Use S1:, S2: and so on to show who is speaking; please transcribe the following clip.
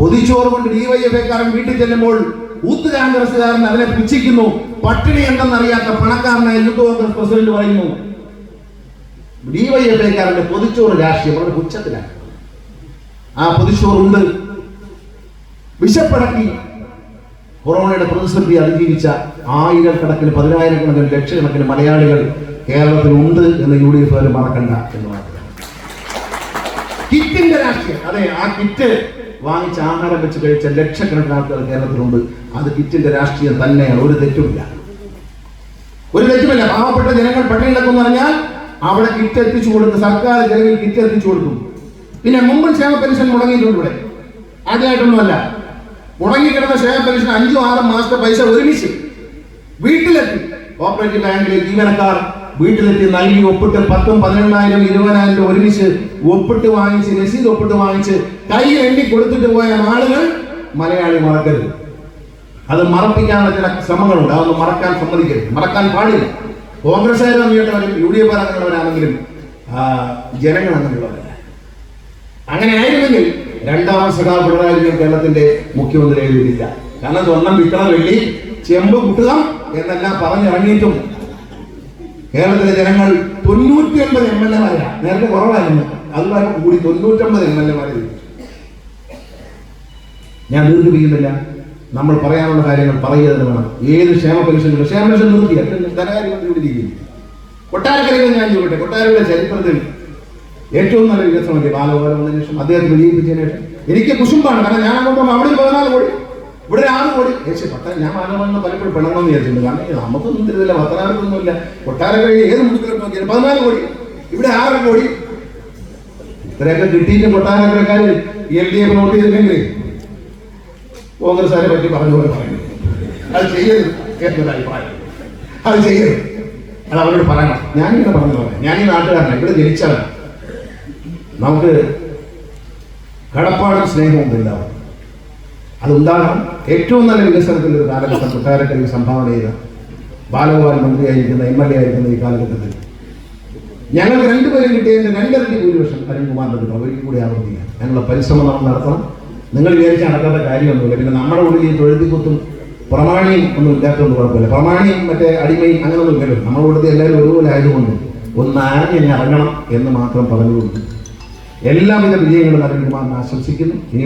S1: പൊതിച്ചോറ് കൊണ്ട് ഡിവൈഎഫ്ഐക്കാരൻ വീട്ടിൽ ചെല്ലുമ്പോൾ ഊത്ത് കോൺഗ്രസ്സുകാരൻ അതിനെ പുച്ഛിക്കുന്നു. പട്ടിണി എന്തെന്നറിയാത്ത പണക്കാരനായ യൂത്ത് കോൺഗ്രസ് പ്രസിഡന്റ് പറയുന്നു ഡിവൈഎഫ്ഐക്കാരന്റെ പൊതിച്ചോറ് രാഷ്ട്രീയം വളരെ പുച്ഛത്തിലാണ്. ആ പൊതിച്ചോറുണ്ട്. വിശപ്പടക്കി കൊറോണയുടെ പ്രതിസന്ധി അതിജീവിച്ച ആയിരക്കണക്കിന് പതിനായിരക്കണക്കിന് ലക്ഷക്കണക്കിന് മലയാളികൾ കേരളത്തിലുണ്ട് എന്ന് യു ഡി എഫ് മറക്കണ്ട എന്ന് മാത്രം കിറ്റിന്റെ രാഷ്ട്രീയം. അതെ ആ കിറ്റ് വാങ്ങിച്ച ആഹാരം വെച്ച് കഴിച്ച ലക്ഷക്കണക്കിന് ആൾക്കാർ കേരളത്തിലുണ്ട് അത് കിറ്റിന്റെ രാഷ്ട്രീയം തന്നെയാണ്. ഒരു തെറ്റുമില്ല. ഒരു തെറ്റുമില്ല. പാവപ്പെട്ട ജനങ്ങൾ പട്ടിണി കിടക്കുന്നു പറഞ്ഞാൽ അവിടെ കിറ്റ് എത്തിച്ചു കൊടുക്കും. സർക്കാർ ചെലവിൽ കിറ്റ് എത്തിച്ചു കൊടുക്കും. പിന്നെ മുമ്പ് ക്ഷേമ പെൻഷൻ മുടങ്ങിയിട്ടുണ്ട് ഇവിടെ. ആദ്യമായിട്ടൊന്നുമല്ല. മുടങ്ങിക്കിടന്ന ക്ഷേമ പെൻഷൻ അഞ്ചും ആറും മാസത്തെ പൈസ ഒരുമിച്ച് വീട്ടിലെത്തി. കോപ്പറേറ്റീവ് ബാങ്കിലെ ജീവനക്കാർ വീട്ടിലെത്തി നൽകി ഒപ്പിട്ട് പത്തും പതിനെണ്ണായിരം ഇരുപതിനായിരം രൂപ ഒരുമിച്ച് ഒപ്പിട്ട് വാങ്ങിച്ച് രസീത് ഒപ്പിട്ട് വാങ്ങിച്ച് കൈ എണ്ണി കൊടുത്തിട്ട് പോയ ആളുകൾ മലയാളി മറക്കരുത്. അത് മറപ്പിക്കാനുള്ള ചില ശ്രമങ്ങളുണ്ട്. അതൊന്നും മറക്കാൻ സമ്മതിക്കരുത്. മറക്കാൻ പാടില്ല. കോൺഗ്രസ്സുകാരും അങ്ങനെയുള്ളവരും യു ഡി എഫ് അങ്ങനെയുള്ളവരാണെങ്കിലും ജനങ്ങൾ അങ്ങനെയുള്ളവരല്ല. അങ്ങനെ ആയിരുന്നെങ്കിൽ രണ്ടാം സഖാ പിണറായി വിജയൻ കേരളത്തിന്റെ മുഖ്യമന്ത്രി ആയിരുന്നില്ല. കാരണം സ്വർണം വിൽക്കണ വെള്ളി ചെമ്പ് കുട്ടുക എന്നെല്ലാം പറഞ്ഞിറങ്ങിയിട്ടും കേരളത്തിലെ ജനങ്ങൾ തൊണ്ണൂറ്റി ഒൻപത് എം എൽ എമാരാണ് നേരത്തെ കുറവായിരുന്നു. അതുമായി കൂടി തൊണ്ണൂറ്റൊമ്പത് എം എൽ എമാരെ ഞാൻ ദീർഘിപ്പിക്കുന്നില്ല. നമ്മൾ പറയാനുള്ള കാര്യങ്ങൾ പറയുക തന്നെ വേണം. ഏത് ക്ഷേമ പെൻഷനുകൾ? ക്ഷേമ പെൻഷൻ നിർത്തിയ. ധനകാര്യമന്ത്രി ഇവിടെ ഇരിക്കുന്നു. കൊട്ടാരക്കരയിൽ ഞാൻ ചോദിക്കട്ടെ. കൊട്ടാരയുടെ ചരിത്രത്തിൽ ഏറ്റവും നല്ല വികസനം ബാലഗോപാലം വന്നതിന് ശേഷം? അദ്ദേഹത്തെ വിജയിപ്പിച്ചതിന് എനിക്ക് കുശുമ്പാണ്. കാരണം ഞാൻ അങ്ങോട്ട് അവിടെ പതിനാല് കോടി. ഇവിടെ ആണ് കോടി ഏച്ചി പട്ട ഞാൻ ബാലഗോപാലിനെ പലപ്പോഴും പെണ്ണമെന്ന് വിചാരിച്ചിട്ടുണ്ട് കാരണം നമുക്കൊന്നും തരുന്നില്ല പത്തനാറൊന്നുമില്ല കൊട്ടാര കഴിഞ്ഞ് ഏത് മുടുക്കിലും നോക്കിയാൽ പതിനാല് കോടി. ഇവിടെ ആറ് കോടി. ഇത്രയൊക്കെ കിട്ടിയിട്ട് കൊട്ടാരക്കരക്കാർ എൽ ഡി എഫ് നോട്ട് ചെയ്തില്ലെങ്കിൽ കോൺഗ്രസ്സുകാരെ പറ്റി പറഞ്ഞ പറയുന്നു അത് ചെയ്യരുത് എന്നൊരു അഭിപ്രായം. അത് ചെയ്യരുത്. അത് അവരോട് പറയണം. ഞാനിങ്ങനെ പറഞ്ഞു പറയാം ഞാൻ ഈ നാട്ടുകാരനാണ് ഇവിടെ ജനിച്ചവനാണ് നമുക്ക് കടപ്പാടും സ്നേഹവും ഉണ്ടാവും. അതുണ്ടാകണം. ഏറ്റവും നല്ല വികസനത്തിന്റെ ഒരു കാലഘട്ടം കൊട്ടാരക്കരയിൽ സംഭാവന ചെയ്ത ബാലഗോപാൽ മന്ത്രിയായിരിക്കുന്ന എം എൽ എ ആയിരിക്കുന്ന ഈ കാലഘട്ടത്തിൽ. ഞങ്ങൾക്ക് രണ്ടുപേരും കിട്ടിയതിന്റെ രണ്ടരട്ടി ഭൂരിപക്ഷം അരുൺകുമാറിന്റെ ഒരു അവർക്ക് കൂടി ആവർത്തിക്കാം. ഞങ്ങളുടെ പരിശ്രമം നമ്മൾ നടത്തണം. നിങ്ങൾ വിചാരിച്ച് നടക്കാത്ത കാര്യമൊന്നുമില്ല. പിന്നെ നമ്മുടെ ഉള്ളിൽ ഈ തൊഴുതിക്കുത്തും പ്രമാണിയും ഒന്നും ഇല്ലാത്തതുകൊണ്ട് കുഴപ്പമില്ല. പ്രമാണിയും മറ്റേ അടിമയും അങ്ങനെയൊന്നും ഇല്ലല്ലോ. നമ്മുടെ കൂടുതൽ എല്ലാവരും ഒരുപോലെ ആയതുകൊണ്ട് ഒന്ന് ആഞ്ഞ് ഇറങ്ങണം എന്ന് മാത്രം പറഞ്ഞുകൊണ്ട് എല്ലാവിധ വിജയങ്ങളും അരുൺകുമാറിനെ ആശംസിക്കുന്നു.